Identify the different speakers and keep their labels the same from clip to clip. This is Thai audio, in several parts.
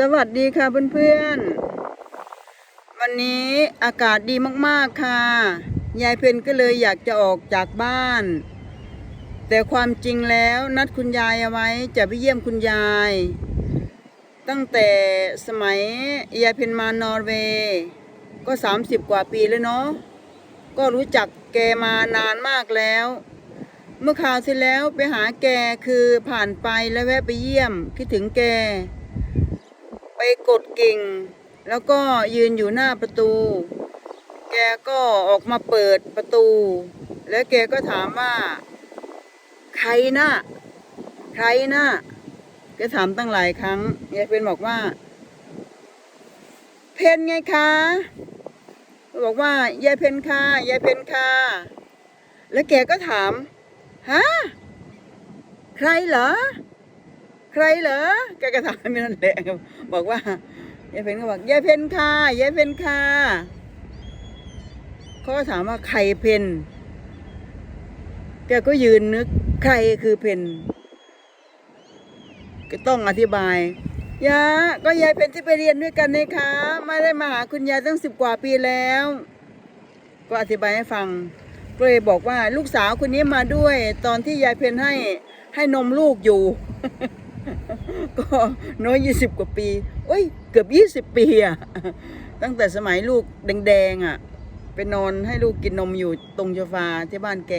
Speaker 1: สวัสดีค่ะเพื่อนๆ วันนี้อากาศดีมากๆค่ะ ยายเพนก็เลยอยากจะออกจากบ้าน แต่ความจริงแล้วนัดคุณยายเอาไว้จะไปเยี่ยมคุณยาย ตั้งแต่สมัยยายเพนมานอร์เวย์ก็ 30 กว่าปีแล้วเนาะ ก็รู้จักแกมานานมากแล้ว เมื่อคราวที่แล้วไปหาแกคือผ่านไปแล้วแวะไปเยี่ยมคิดถึงแก ไปกดกิ่ง แล้วก็ยืนอยู่หน้าประตู แกก็ออกมาเปิดประตู แล้วแกก็ถามว่า ใครนะใครนะแกถามตั้งหลายครั้งยายเพนบอกว่า เพนไงคะบอกว่ายายเพนค่ะยายเพนค่ะแล้วแกก็ถามฮะใครเหรอ ใครเหรอแกก็ถามไม่นั่นแหละบอกว่ายายเพนก็บอกยายเพนค่ะยายเพนค่ะเขาก็ถามว่าใครเพนแกก็ยืนนึกใครคือเพนก็ต้องอธิบายยาก็ยายเพนที่ไปเรียนด้วยกันนี่คะไม่ได้มาหาคุณยายตั้งสิบกว่าปีแล้ว ก็อธิบายให้ฟังก็เลยบอกว่าลูกสาวคนนี้มาด้วย ตอนที่ยายเพนให้ให้นมลูกอยู่ ก็น้อยยี่สิบกว่าปีโอ้ย เกือบยี่สิบปีอะตั้งแต่สมัยลูกแดงๆอะไปนอนให้ลูกกินนมอยู่ตรงโซฟาที่บ้านแก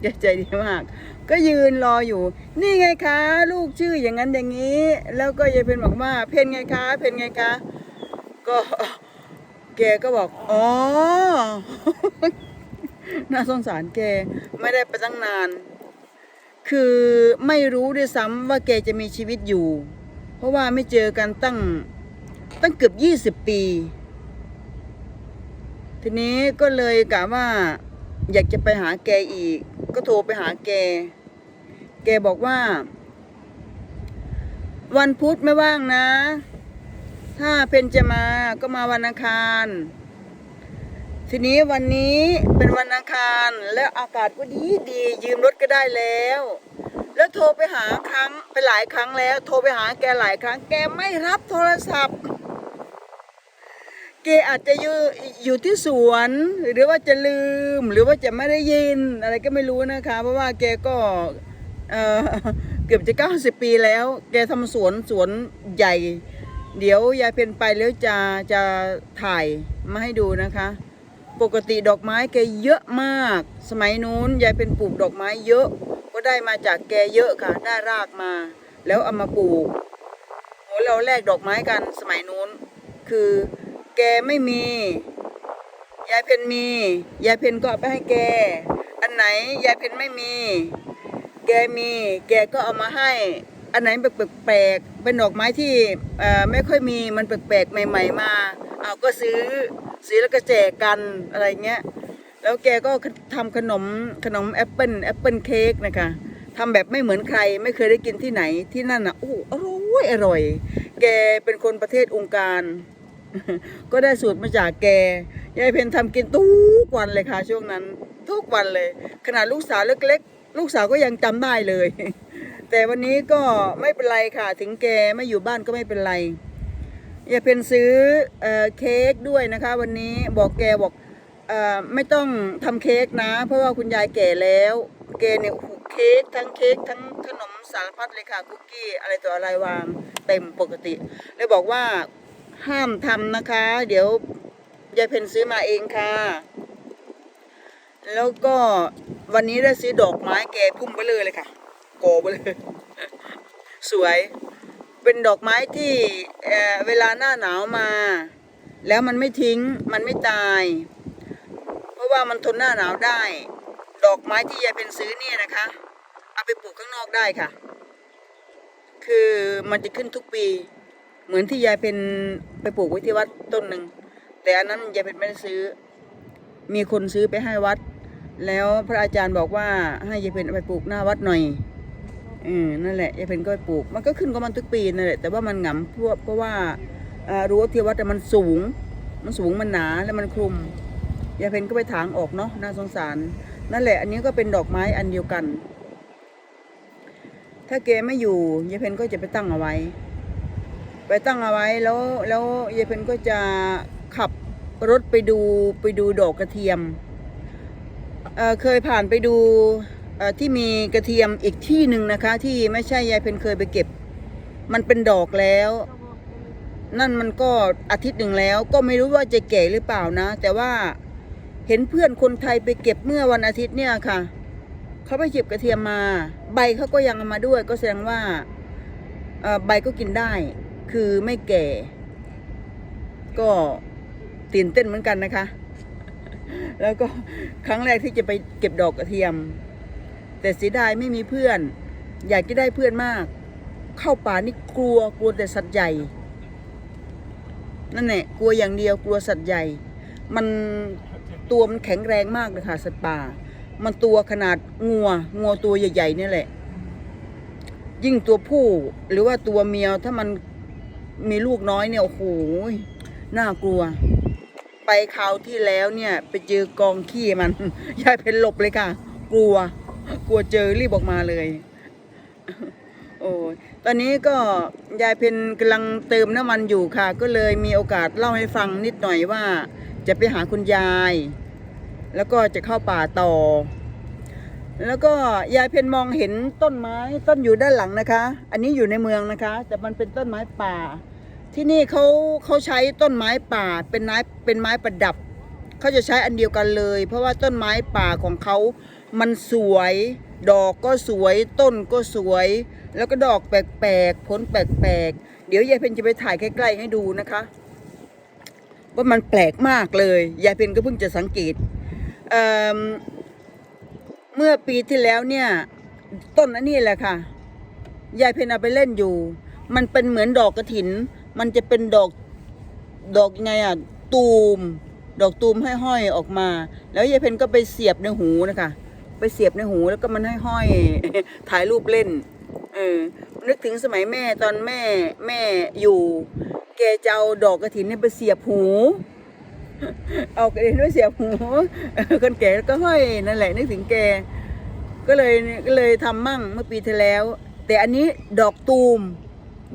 Speaker 1: แกใจดีมาก ก็ยืนรออยู่ นี่ไงคะ ลูกชื่ออย่างนั้นอย่างนี้ แล้วก็ยายเพนบอกว่า เพนไงคะ เพนไงคะ ก็แกก็บอก อ๋อ น่าสงสารแก ไม่ได้ไปตั้งนาน คือไม่รู้ด้วยซ้ำว่าแกจะมีชีวิตอยู่ เพราะว่าไม่เจอกันตั้งตั้งเกือบยี่สิบปี ทีนี้ก็เลยกะว่า อยากจะไปหาแกอีก ก็โทรไปหาแก แกบอกว่า วันพุธไม่ว่างนะ ถ้าเพนจะมาก็มาวันอังคาร ทีนี้วันนี้เป็นวันอังคารแล้วอากาศก็ดีดียืมรถก็ได้แล้ว แล้วโทรไปหาครั้งไปหลายครั้งแล้ว โทรไปหาแกหลายครั้ง แกไม่รับโทรศัพท์ แกอาจจะอยู่อยู่ที่สวน หรือว่าจะลืมหรือว่าจะไม่ได้ยินอะไรก็ไม่รู้นะคะ เพราะว่าแกก็เเกือบจะเก้าสิบปีแล้ว แกทำสวนสวนใหญ่ เดี๋ยวยายเพนไปแล้วจะจะถ่ายมาให้ดูนะคะ ปกติดอกไม้แกเยอะมาก สมัยนู้นยายเป็นปลูกดอกไม้เยอะ ก็ได้มาจากแกเยอะค่ะ ได้รากมา แล้วเอามาปลูกโหเราแลกดอกไม้กันสมัยนู้น คือแกไม่มี ยายเพนมี ยายเพนก็เอาไปให้แก อันไหนยายเพนไม่มี แกมี แกก็เอามาให้ อันไหนแปลกๆเป็นดอกไม้ที่ไม่ค่อยมีมันแปลกๆใหม่ ๆ มาเอาก็ซื้อ ซื้อแล้วก็แจกกันอะไรเงี้ย แล้วแกก็ทำขนมขนมแอปเปิลแอปเปิลเค้กนะคะทำแบบไม่เหมือนใครไม่เคยได้กินที่ไหนที่นั่นอะโอ้อร่อยอร่อย แกเป็นคนประเทศองค์การ ก็ได้สูตรมาจากแกยายเพนทำกินทุกวันเลยค่ะ ช่วงนั้น ทุกวันเลย ขนาดลูกสาวเล็กๆ ลูกสาวก็ยังจำได้เลย แต่วันนี้ก็ไม่เป็นไรค่ะ ถึงแกไม่อยู่บ้านก็ไม่เป็นไร ยายเพนซื้อเอ่อเค้กด้วยนะคะ วันนี้บอกแกบอกเอ่อไม่ต้องทำเค้กนะ เพราะว่าคุณยายแก่แล้ว แกเนี่ยโอ้โหเค้กทั้งเค้กทั้งขนมสารพัดเลยค่ะคุกกี้อะไรต่ออะไรวางเต็มปกติเลยบอกว่าห้ามทำนะคะ เดี๋ยวยายเพนซื้อมาเองค่ะ แล้วก็วันนี้ได้ซื้อดอกไม้แกพุ่มไปเลยเลยค่ะ โกไปเลย สวย เป็นดอกไม้ที่เเวลาหน้าหนาวมา แล้วมันไม่ทิ้งมันไม่ตาย เพราะว่ามันทนหน้าหนาวได้ ดอกไม้ที่ยายเป็นซื้อเนี่ยนะคะ เอาไปปลูกข้างนอกได้ค่ะ คือมันจะขึ้นทุกปี เหมือนที่ยายเป็นไปปลูกไว้ที่วัดต้นหนึ่งแต่อันนั้นยายเป็นไม่ได้ซื้อ มีคนซื้อไปให้วัด แล้วพระอาจารย์บอกว่าให้ยายเป็นไปปลูกหน้าวัดหน่อย เออนั่นแหละยายเพนก็ไปปลูก มันก็ขึ้นก็มันทุกปีนั่นแหละแต่ว่ามันหงำเพราะเพราะว่ารั้วที่วัดแต่มันสูง มันสูงมันหนาแล้วมันคลุมยายเพนก็ไปถางออกเนาะน่าสงสาร นั่นแหละ อันนี้ก็เป็นดอกไม้อันเดียวกัน ถ้าแกไม่อยู่ยายเพนก็จะไปตั้งเอาไว้ ไปตั้งเอาไว้แล้วแล้วยายเพนก็จะขับรถไปดูไปดูดอกกระเทียมเเคยผ่านไปดู ที่มีกระเทียมอีกที่หนึ่งนะคะ ที่ไม่ใช่ยายเพนเคยไปเก็บ มันเป็นดอกแล้ว นั่นมันก็อาทิตย์หนึ่งแล้ว ก็ไม่รู้ว่าจะแก่หรือเปล่านะ แต่ว่าเห็นเพื่อนคนไทยไปเก็บเมื่อวันอาทิตย์เนี่ยค่ะเขาไปเก็บกระเทียมมา ใบเขาก็ยังเอามาด้วย ก็แสดงว่าใบก็กินได้ คือไม่แก่ ก็ตื่นเต้นเหมือนกันนะคะ แล้วก็ครั้งแรกที่จะไปเก็บดอกกระเทียม แต่เสียดายไม่มีเพื่อน อยากจะได้เพื่อนมาก เข้าป่านี่กลัวกลัวแต่สัตว์ใหญ่นั่นแหละกลัวอย่างเดียวกลัวสัตว์ใหญ่ มันตัวมันแข็งแรงมากเลยค่ะสัตว์ป่า มันตัวขนาดงัวงัวตัวใหญ่ๆนี่แหละ ยิ่งตัวผู้หรือว่าตัวเมียถ้ามันมีลูกน้อยเนี่ยโอ้โหน่ากลัว ไปคราวที่แล้วเนี่ย ไปเจอกองขี้มันยายเพนหลบเลยค่ะ กลัว กลัวเจอรีบออกมาเลย โอ้ยตอนนี้ก็ยายเพนกำลังเติมน้ำมันอยู่ค่ะ ก็เลยมีโอกาสเล่าให้ฟังนิดหน่อยว่า จะไปหาคุณยาย แล้วก็จะเข้าป่าต่อ แล้วก็ยายเพนมองเห็นต้นไม้ต้นอยู่ด้านหลังนะคะ อันนี้อยู่ในเมืองนะคะ แต่มันเป็นต้นไม้ป่า ที่นี่เขาเขาใช้ต้นไม้ป่าเป็นไม้เป็นไม้ประดับเขาจะใช้อันเดียวกันเลย เพราะว่าต้นไม้ป่าของเขา มันสวย ดอกก็สวย ต้นก็สวย แล้วก็ดอกแปลกๆผลแปลกๆ เดี๋ยวยายเพนจะไปถ่ายใกล้ๆให้ดูนะคะ ว่ามันแปลกมากเลย ยายเพนก็เพิ่งจะสังเกตเมเมื่อปีที่แล้วเนี่ย ต้นอันนี้แหละค่ะ ยายเพนเอาไปเล่นอยู่ มันเป็นเหมือนดอกกระถิน มันจะเป็นดอกดอกไงอะตูม ดอกตูมห้อยๆออกมา แล้วยายเพนก็ไปเสียบในหูนะคะ ไปเสียบในหูแล้วก็มันห้อยๆถ่ายรูปเล่น เออ นึกถึงสมัยแม่ตอนแม่แม่อยู่ แกจะเอาดอกกระถินเนี่ยไปเสียบหู เอากระถินไปเสียบหูคนแก่ก็ห้อยนั่นแหละ นึกถึงแก ก็เลยก็เลยทำมั่งเมื่อปีที่แล้ว แต่อันนี้ดอกตูม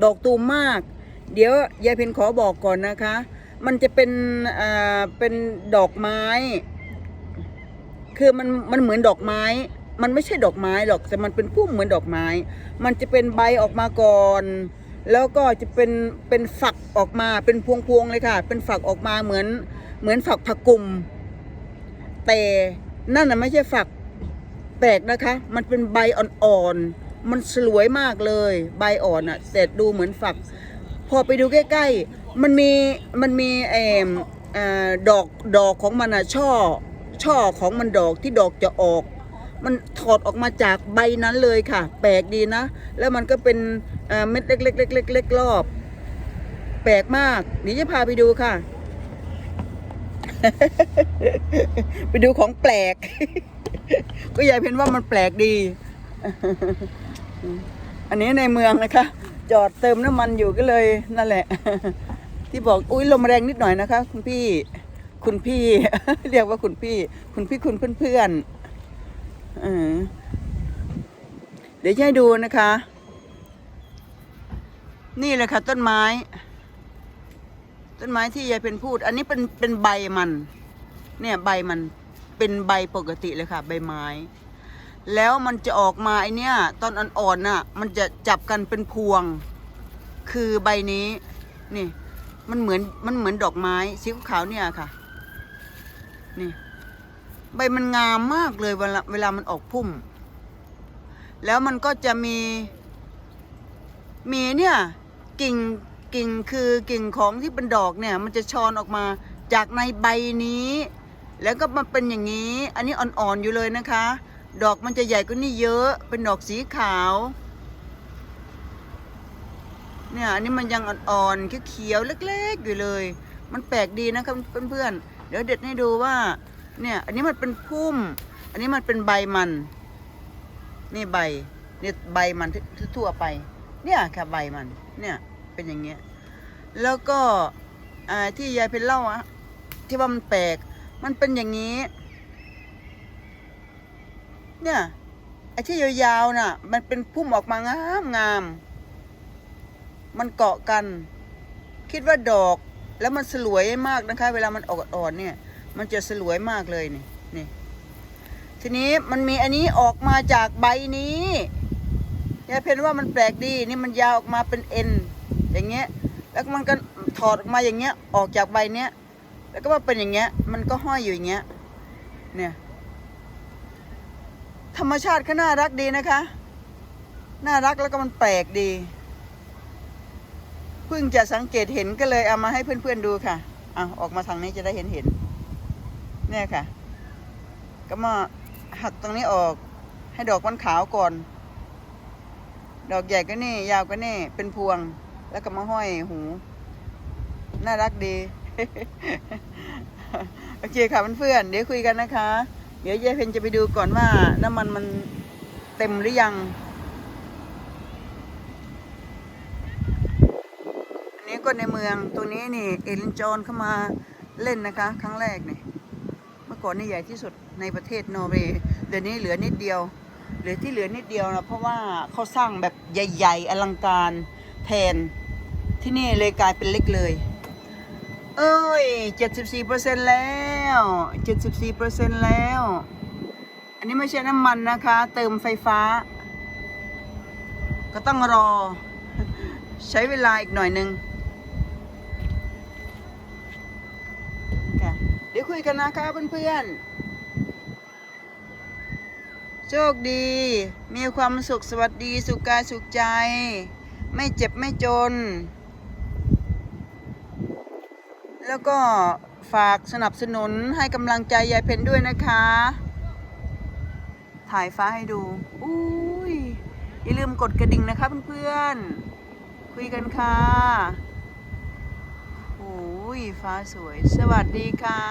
Speaker 1: ดอกตูมมาก เดี๋ยวยายเพนขอบอกก่อนนะคะ มันจะเป็นอ่าเป็นดอกไม้ คือมันมันเหมือนดอกไม้ มันไม่ใช่ดอกไม้หรอกแต่มันเป็นพุ่มเหมือนดอกไม้ มันจะเป็นใบออกมาก่อน แล้วก็จะเป็นเป็นฝักออกมาเป็นพวงๆเลยค่ะ เป็นฝักออกมาเหมือนเหมือนฝักผักกุมแต่นั่นน่ะไม่ใช่ฝักแปลกนะคะ มันเป็นใบอ่อนๆมันสวยมากเลย ใบอ่อนอะแต่ดูเหมือนฝัก พอไปดูใกล้ๆมันมีมันมีเอมเอ่อดอกดอกของมันอะช่อ ช่อของมันดอกที่ดอกจะออก มันถอดออกมาจากใบนั้นเลยค่ะ แปลกดีนะ แล้วมันก็เป็นเเม็ดเล็กๆๆๆๆรอบ แปลกมากเดี๋ยวจะพาไปดูค่ะ ไปดูของแปลก ก็ยายเพ็นว่ามันแปลกดี อันนี้ในเมืองนะคะ จอดเติมน้ำมันอยู่ก็เลยนั่นแหละ ที่บอกอุ้ยลมแรงนิดหน่อยนะคะ คุณพี่ คุณพี่ เรียกว่าคุณพี่ คุณพี่คุณเพื่อนๆเออเดี๋ยวจะให้ดูนะคะ นี่แหละค่ะ ต้นไม้ ต้นไม้ที่ยายเป็นพูด อันนี้เป็นเป็นใบมัน เนี่ยใบมันเป็นใบปกติเลยค่ะ ใบไม้ แล้วมันจะออกมาไอเนี้ยตอนอ่อนๆน่ะ มันจะจับกันเป็นพวง คือใบนี้ นี่มันเหมือนมันเหมือนดอกไม้สีขาวเนี่ยค่ะ นี่ ใบมันงามมากเลยเวลาเวลามันออกพุ่ม แล้วมันก็จะมี มีเนี่ย กิ่งกิ่งคือกิ่งของที่เป็นดอกเนี่ย มันจะชอนออกมาจากในใบนี้ แล้วก็มาเป็นอย่างนี้ อันนี้อ่อนๆอยู่เลยนะคะ ดอกมันจะใหญ่กว่านี้เยอะ เป็นดอกสีขาว เนี่ย อันนี้มันยังอ่อนๆเขียวๆเล็ก ๆ อยู่เลย มันแปลกดีนะครับเพื่อนๆ ดี๋ยวเด็ดให้ดูว่า เนี่ย อันนี้มันเป็นพุ่ม อันนี้มันเป็นใบมัน นี่ใบเนี่ยใบมันทั่วไป เนี่ยค่ะใบมัน เนี่ยเป็นอย่างเงี้ย แล้วก็ที่ยายเป็นเล่าอะที่ว่ามันแปลก มันเป็นอย่างนี้ เนี่ยไอ้ที่ยาวๆน่ะ มันเป็นพุ่มออกมางามงาม มันเกาะกัน คิดว่าดอก แล้วมันสลวยมากนะคะ เวลามันออกอ่อนเนี่ย มันจะสลวยมากเลยนี่นี่ทีนี้มันมีอันนี้ออกมาจากใบนี้ยายเพนว่ามันแปลกดีนี่มันยาวออกมาเป็นเอ็นอย่างเงี้ย แล้วมันก็ถอดออกมาอย่างเงี้ย ออกจากใบเนี้ย แล้วก็มาเป็นอย่างเงี้ย มันก็ห้อยอยู่อย่างเงี้ย เนี่ย ธรรมชาติก็น่ารักดีนะคะ น่ารักแล้วก็มันแปลกดี พิ่งจะสังเกตเห็นก็เลยเอามาให้เพื่อนๆดูค่ะเอาออกมาทางนี้จะได้เห็นเห็นเนี่ยค่ะ ก็มาหักตรงนี้ออกให้ดอกมันขาวก่อน ดอกใหญ่ก็นี่ ยาวก็นี่ เป็นพวง แล้วก็มาห้อยหู น่ารักดี โอเคค่ะเพื่อนๆเดี๋ยวคุยกันนะคะ เดี๋ยวยายเพนจะไปดูก่อนว่าน้ำมันมันเต็มหรือยัง อันนี้ ก็ในเมืองตรงนี้นี่เอลินจอนเข้ามาเล่นนะคะ ครั้งแรกนี่เมื่อก่อนนี่ใหญ่ที่สุดในประเทศนอร์เวย์เดี๋ยวนี้เหลือนิดเดียวเหลือที่เหลือนิดเดียวนะเพราะว่าเขาสร้างแบบใหญ่ ๆ อลังการแทนที่นี่เลยกลายเป็นเล็กเลย เอ้ย 74%แล้ว 74%แล้ว อันนี้ไม่ใช่น้ำมันนะคะ เติมไฟฟ้า ก็ต้องรอ ใช้เวลาอีกหน่อยนึงค่ะเดี๋ยว คุยกันนะคะเพื่อนๆ โชคดี มีความสุขสวัสดีสุขกายสุขใจ ไม่เจ็บไม่จน แล้วก็ฝากสนับสนุนให้กำลังใจยายเพนด้วยนะคะ ถ่ายฟ้าให้ดู อุ้ยอย่าลืมกดกระดิ่งนะคะเพื่อนๆ คุยกันค่ะ โอ้ยฟ้าสวย สวัสดีค่ะ